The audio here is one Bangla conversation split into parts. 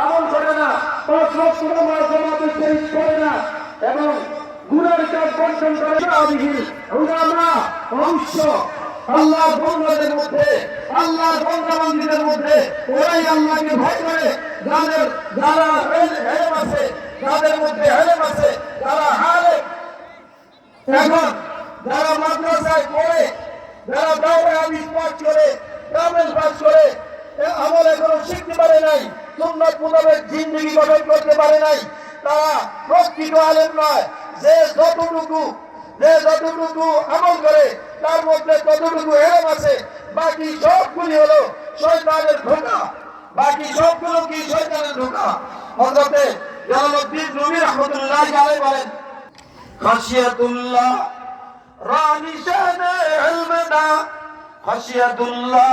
আমল করে না, পাঁচ লক্ষ নামাজ জামাতে শরীফ করে না এবং গুণের কাজ বন্টন করে না। আদিগির উলামা অংশ আল্লাহ বন্ধাদের মধ্যে, আল্লাহ বন্ধাবন্দীদের মধ্যে ওরাই আল্লাহকে ভয় করে। যাদের যারা হেলেম আছে, যাদের মধ্যে হেলেম আছে, যারা হালে এখন যারা মাদ্রাসায় পড়ে, যারা দাওয়া পাঠ করে কামেল পাঠ করে আমল এখনও শিখতে পারে নাই, সুন্নাত মোতাবেক জিন্দগি গঠন করতে পারে নাই। তারা প্রকৃত আলেম নয়, যে যতটুকু যে যতটুকু আমল করে, তার মধ্যে ততটুকু এরম আছে, বাকি সবগুলি হলো শয়তানের ধোকা। বাকি সবগুলো কি শয়তানের ধোকা? হযরতে জালালউদ্দিন রুমি রাহমাতুল্লাহ আলাইহি বলেন, খাশিয়াতুল্লাহ রানী শানে ইলমনা খাশিয়াতুল্লাহ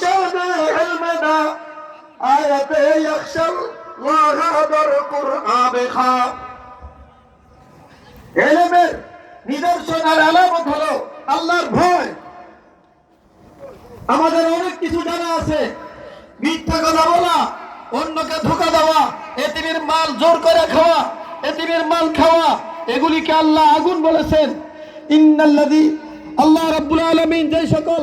শানে ইলমনা আয়াতে ইয়াখশাল আল্লাহ দর কুরআন খা এলেমের নিদর্শন আর আলামত হলো আল্লাহর ভয়। আমাদের অনেক কিছু জানা আছে। মিথ্যা কথা বলা, অন্যকে ধোকা দেওয়া, এতিমের মাল জোর করে খাওয়া, এতিমের মাল খাওয়া, এগুলিকে আল্লাহ আগুন বলেছেন। ইন্নাল্লাযী, আল্লাহ রাব্বুল আলামিন যে সকল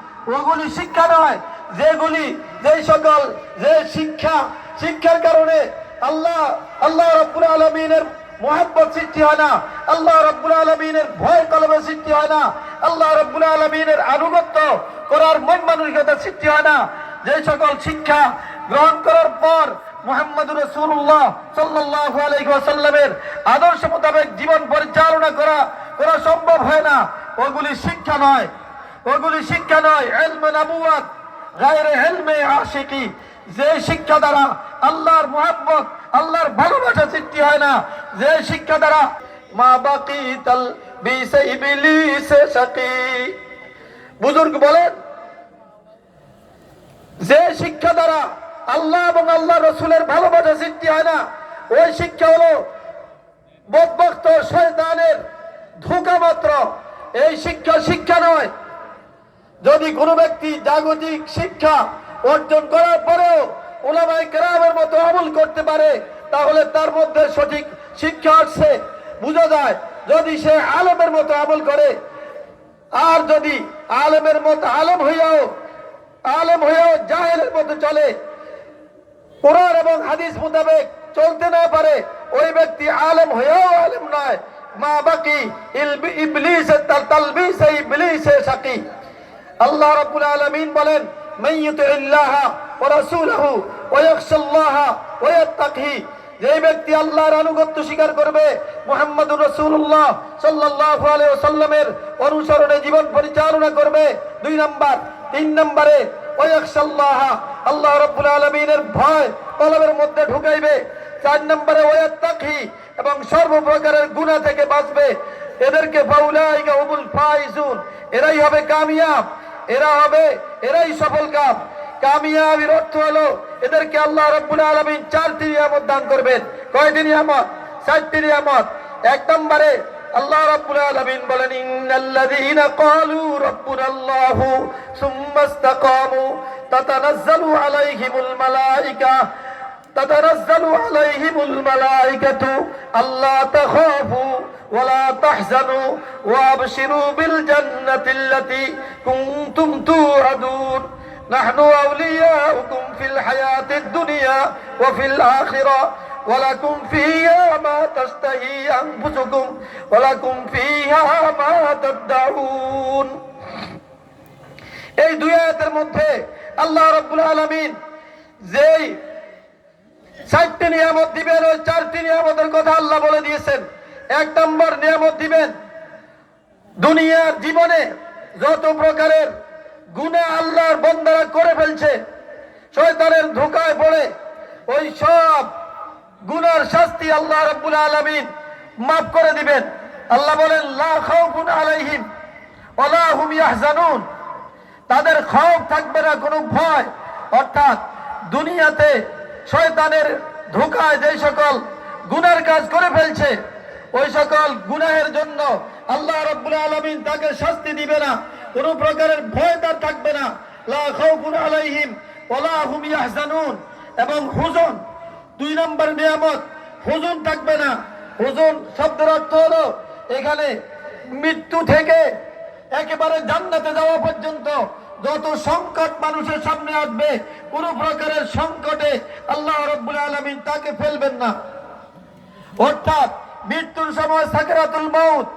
ওইগুলি শিক্ষা নয়, যেগুলি যে সকল যে শিক্ষা, শিক্ষার কারণে আল্লাহ আল্লাহ রব্বুল আলমিনের মোহাম্মত সৃষ্টি হয় না, আল্লাহ রব্বুল আলমিনের ভয় কলমে সৃষ্টি হয় না, আল্লাহ রব্বুল আলমিনের আনুগত্য করার মন মানসিকতা সৃষ্টি হয় না। যে সকল শিক্ষা গ্রহণ করার পর মোহাম্মদ রসুল্লাহ সাল্লাহ আলাইসাল্লামের আদর্শ মোতাবেক জীবন পরিচালনা করা করা সম্ভব হয় না। ওগুলি শিক্ষা নয় ওগুলি শিক্ষা নয় এলমে নাবুয়াত গায়রে হেলমে আশিকি। যে শিক্ষা দ্বারা আল্লাহর মোহাম্মত আল্লাহর ভালোবাসা সৃষ্টি হয় না, যে শিক্ষা দ্বারা মা বাকি তাল বুজুর্গ বলেন, যে শিক্ষা দ্বারা আল্লাহ এবং আল্লাহ রসুলের ভালোবাসা সৃষ্টি হয় না, ওই শিক্ষা হলো বদভক্ত শয়তানের ধোকা মাত্র। এই শিক্ষা শিক্ষা নয় যদি কোনো ব্যক্তি জাগতিক শিক্ষা অর্জন করার পরেও ওলামাই কেরামের মতো আমল করতে পারে, তাহলে তার মধ্যে সঠিক শিক্ষা আসছে। বোঝা যায়, যদি সে আলেমের মতো আমল করে, আর যদি আলেমের মতো আলেম হইয়াও আলেম হইয়াও জাহেলের মতো চলে, কোরআন এবং হাদিস মোতাবেক চলতে না পারে, ওই ব্যক্তি আলেম হয়েও আলেম নয়। মা বাকি ইবলিস তালবিস ইবলিস সাকি। আল্লাহ রাব্বুল আলামিন বলেন, মান ওয়া রাসূলহু ওয়া ওয়া যে ব্যক্তি আল্লাহর আনুগত্য স্বীকার করবে অনুসরণে জীবন পরিচালনা করবে, দুই নাম্বার। তিন নম্বরে, ওয়া ইয়াখশাল্লাহ আল্লাহ রাব্বুল আলামিনের ভয় কলবের মধ্যে ঢুকাইবে। চার নম্বরে, ওয়া ইয়াত্তাকি এবং সর্বপ্রকারের গুনাহ থেকে বাঁচবে। এদেরকে ফাউলাইকা হুমুল ফাইজুন। এরাই হবে কামিয়াব। এরা হবে, এরাই সফল কাম। কামিয়াবির অর্থ হলো, এদেরকে আল্লাহ রব্বুল আলামিন চারটি নিয়ামত দান করবেন। কয়টি নিয়ামত? চারটি নিয়ামত। এক নম্বরে আল্লাহ রাব্বুল আলামিন বলেন, ইন্নাল্লাযীনা ক্বালু রাব্বুনাল্লাহু সুম্মা ইসতাকামু, তাতানাজ্জালু আলাইহিমুল মালাইকা تتنزل عليهم الملائكة ألا تخافوا ولا تحزنوا وأبشروا بالجنة التي كنتم توعدون نحن أولياؤكم في الحياة الدنيا وفي الآخرة ولكم فيها ما تشتهي أنفسكم ولكم فيها ما تدعون এই দুই আয়াতের মধ্যে আল্লাহ রাব্বুল আলামিন যেই চারটি নিয়ামত দিবেন, ওই চারটি নিয়ামতের কথা আল্লাহ বলে দিয়েছেন। এক নম্বর নিয়ামত দিবেন, দুনিয়ার জীবনে যত প্রকারের গুণা আল্লাহর বন্দারা করে ফেলছে, শয়তানের ধোকায় পড়ে, ওই সব গুনার শাস্তি আল্লাহ রাব্বুল আলামিন মাফ করে দিবেন। আল্লাহ বলেন, লা আলাইহিম তাদের খৌফ থাকবে না কোনো ভয়। অর্থাৎ দুনিয়াতে শয়তানের ধোকায় যে সকল গুনার কাজ করে ফেলছে, ওই সকল গুনাহের জন্য আল্লাহ রাব্বুল আলামিন তাকে শাস্তি দিবে না। কোনো প্রকারের ভয় তার থাকবে না। আলাইহিম এবং হুজন, দুই নম্বর নিয়ামত, হুজুন থাকবে না। হুজুন শব্দের অর্থ হলো, এখানে মৃত্যু থেকে একেবারে জান্নাতে যাওয়া পর্যন্ত যত সংকট মানুষের সামনে আসবে, কোন প্রকারের সংকটে আল্লাহ রব্বুল আলমিন তাকে ফেলবেন না। অর্থাৎ মৃত্যুর সময় সাকেরাতুল মৌত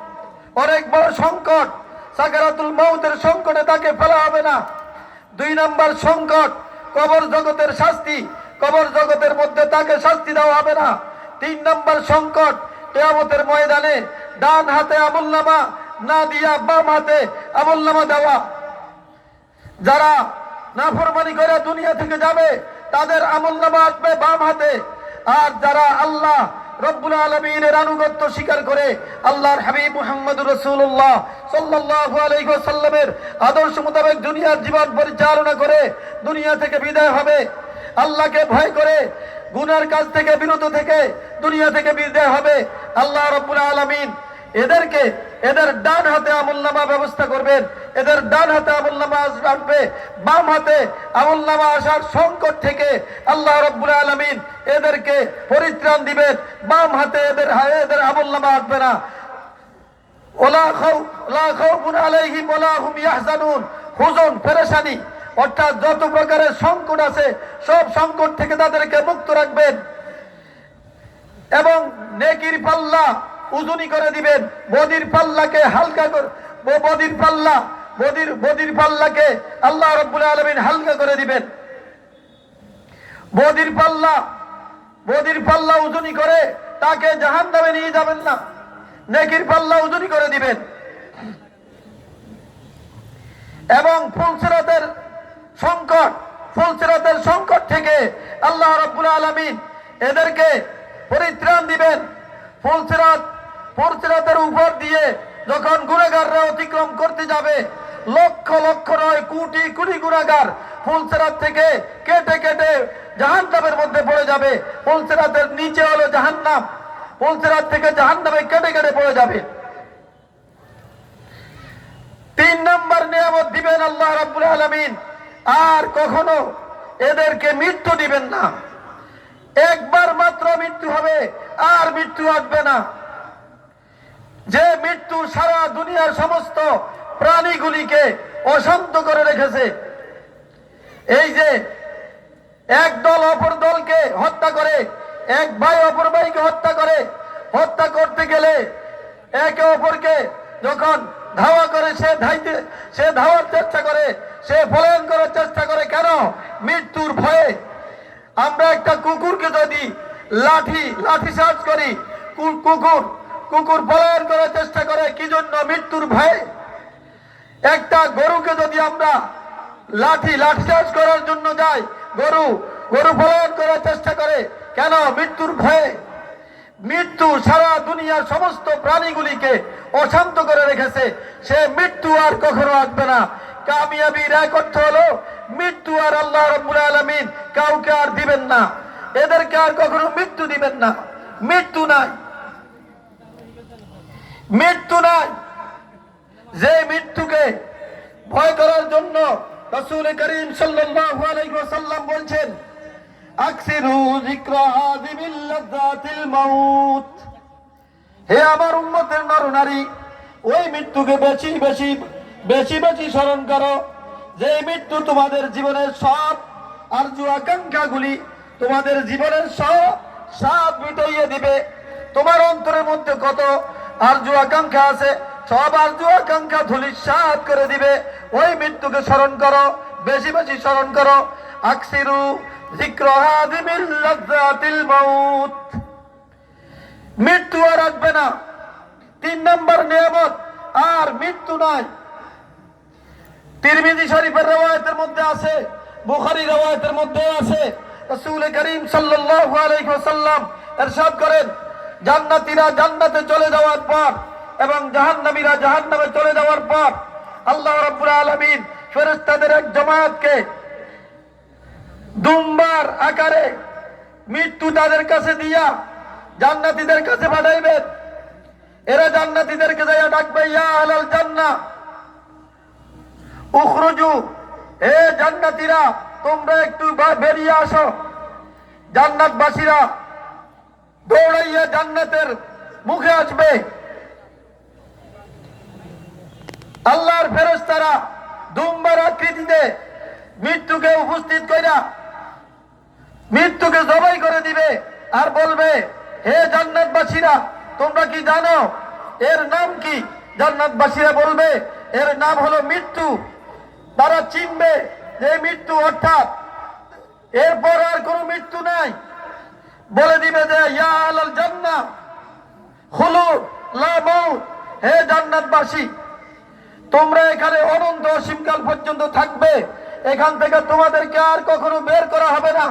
অনেক বড় সংকট, সাকেরাতুল মৌতের সংকটে তাকে ফেলা হবে না। দুই নম্বর সংকট, কবর জগতের শাস্তি, কবর জগতের মধ্যে তাকে শাস্তি দেওয়া হবে না। তিন নম্বর সংকট, কেয়ামতের ময়দানে ডান হাতে আমুল্লামা না দিয়া বাম হাতে আমুল্লামা দেওয়া। যারা নাফরমানি করে দুনিয়া থেকে যাবে, তাদের আমলনামা আসবে বাম হাতে। আর যারা আল্লাহ রব্বুল আলমিনের আনুগত্য স্বীকার করে, আল্লাহর হাবিব মুহাম্মদ রসুল্লাহ আদর্শ মোতাবেক দুনিয়ার জীবন পরিচালনা করে দুনিয়া থেকে বিদায় হবে। আল্লাহকে ভয় করে, গুনার কাজ থেকে, বিরত থেকে দুনিয়া থেকে বিদায় হবে। আল্লাহ রব্বুল আলামিন এদেরকে এদের ডান হাতে আমুলনামা ব্যবস্থা করবেন। এদের ডান হাতে আমুলনামা আসবে বাম হাতে আমুলনামা আসার সংকট থেকে আল্লাহ রব্বুল আলমিন এদেরকে পরিত্রাণ দিবেন। বাম হাতে এদের এদের আমুলনামা আসবে না। যত প্রকারের সংকট আছে, সব সংকট থেকে তাদেরকে মুক্ত রাখবেন। এবং নেকির পাল্লা উজুনি করে দিবেন। বদির পাল্লাকে হালকা করে বদির পাল্লা বদির বদির পাল্লাকে আল্লাহ রব্বুল আলমিন হালকা করে দিবেন। বদির পাল্লা বদির পাল্লা উজুনি করে তাকে জাহান নামে নিয়ে যাবেন না। নেকির পাল্লা উজুনি করে দিবেন। এবং ফুলসিরাতের সংকট ফুলসিরাতের সংকট থেকে আল্লাহ রব্বুল আলমিন এদেরকে পরিত্রাণ দিবেন। ফুলসিরাত ফুলসিরাতের উপর দিয়ে যখন গুণাগাররা অতিক্রম করতে যাবে, লক্ষ লক্ষ নয়, কোটি কোটি গুণাগার ফুলসিরাত থেকে কেটে কেটে জাহান্নামের মধ্যে পড়ে যাবে। ফুলসিরাতের নিচে হলো জাহান্নাম। ফুলসিরাত থেকে জাহান্নামে কেটে কেটে পড়ে যাবে। তিন নম্বর নিয়ামত দিবেন আল্লাহ রাব্বুল আলামিন। আর কখনো এদেরকে মৃত্যু দিবেন না। একবার মাত্র মৃত্যু হবে, আর মৃত্যু আসবে না। যে মৃত্যু সারা দুনিয়ার সমস্ত প্রাণীগুলিকে অশান্ত করে রেখেছে। এই যে এক দল অপর দলকে হত্যা করে, এক ভাই অপর ভাইকে হত্যা করে, হত্যা করতে গেলে একে অপরকে যখন ধাওয়া করে, সে ধাইতে, সে ধাওয়ার চেষ্টা করে, সে পলায়ন করার চেষ্টা করে, কেন? মৃত্যুর ভয়ে। আমরা একটা কুকুরকে যদি লাঠি লাঠি সার্চ করি কুকুর কুকুর পলায়ন করার চেষ্টা করে, কি জন্য মৃত্যুর ভয়ে? একটা গরুকে যদি আমরা লাঠি লাঠি চার্জ করার জন্য যাই, গরু গরু পলায়ন করার চেষ্টা করে, কেন মৃত্যুর ভয়ে? মৃত্যু সারা দুনিয়ার সমস্ত প্রাণীগুলিকে অশান্ত করে রেখেছে। সে মৃত্যু আর কখনো আসবে না। কামিয়াবির এক অর্থ হলো, মৃত্যু আর আল্লাহ রব্বুল আলমিন কাউকে আর দিবেন না। এদেরকে আর কখনো মৃত্যু দিবেন না। মৃত্যু নাই। মৃত্যু নাই। যে মৃত্যুকে ভয় করার জন্য রসুল করিম ওয়াসাল্লাম বলছেন হে আমার উম্মতের নরনারী, ওই মৃত্যুকে বেশি বেশি বেশি বেশি স্মরণ করো। যে মৃত্যু তোমাদের জীবনের সব আরজু আকাঙ্ক্ষাগুলি তোমাদের জীবনের সব সাপ মিটাইয়ে দিবে। তোমার অন্তরের মধ্যে কত আরজু আকাঙ্ক্ষা আছে, সব আরজু আকাঙ্ক্ষা ধুলিসাৎ করে দিবে। ওই মৃত্যুকে স্মরণ করো, বেশি বেশি স্মরণ করো। আকসিরু মৃত্যু আর আসবে না। তিন নম্বর নিয়ামত, আর মৃত্যু নাই। তিরমিজি শরীফের রওয়ায়তের মধ্যে আছে, বুখারী রওয়ায়তের মধ্যে আছে। রাসূল করিম সাল্লাল্লাহু আলাইহি ওয়াসাল্লাম এরশাদ করেন জান্নাতীরা জান্নাতে চলে যাওয়ার পর এবং জাহান্নামীরা জাহান্নামে চলে যাওয়ার পর আল্লাহ রাব্বুল আলামিন ফেরেশতাদের এক জামাতকে দুম্বার আকারে মৃত্যু তাদের কাছে দিয়া জান্নাতীদের কাছে পাঠাইবেন। এরা জান্নাতীদেরকে যাইয়া ডাকবে, ইয়া আলাল জান্না উখরুজু হে জান্নাতীরা, তোমরা একটু বেরিয়ে আসো। জান্নাতবাসীরা দৌড়াইয়া জান্নাতের মুখে আসবে। আল্লাহর ফেরেশতারা দুম্বার আকৃতিতে মৃত্যুকে উপস্থিত কইরা মৃত্যুকে জবাই করে দিবে আর বলবে, হে জান্নাতবাসীরা, তোমরা কি জানো এর নাম কি? জান্নাতবাসীরা বলবে, এর নাম হলো মৃত্যু। তারা চিনবে যে মৃত্যু অর্থাৎ এরপর আর কোনো মৃত্যু নাই। বলে দিবে যে, ইয়া আলাল জান্নাহ খুলুদ লা মাউত, হে জান্নাতবাসী, তোমরা এখানে অনন্ত অসীমকাল পর্যন্ত থাকবে। এখান থেকে তোমাদেরকে আর কখনো বের করা হবে না।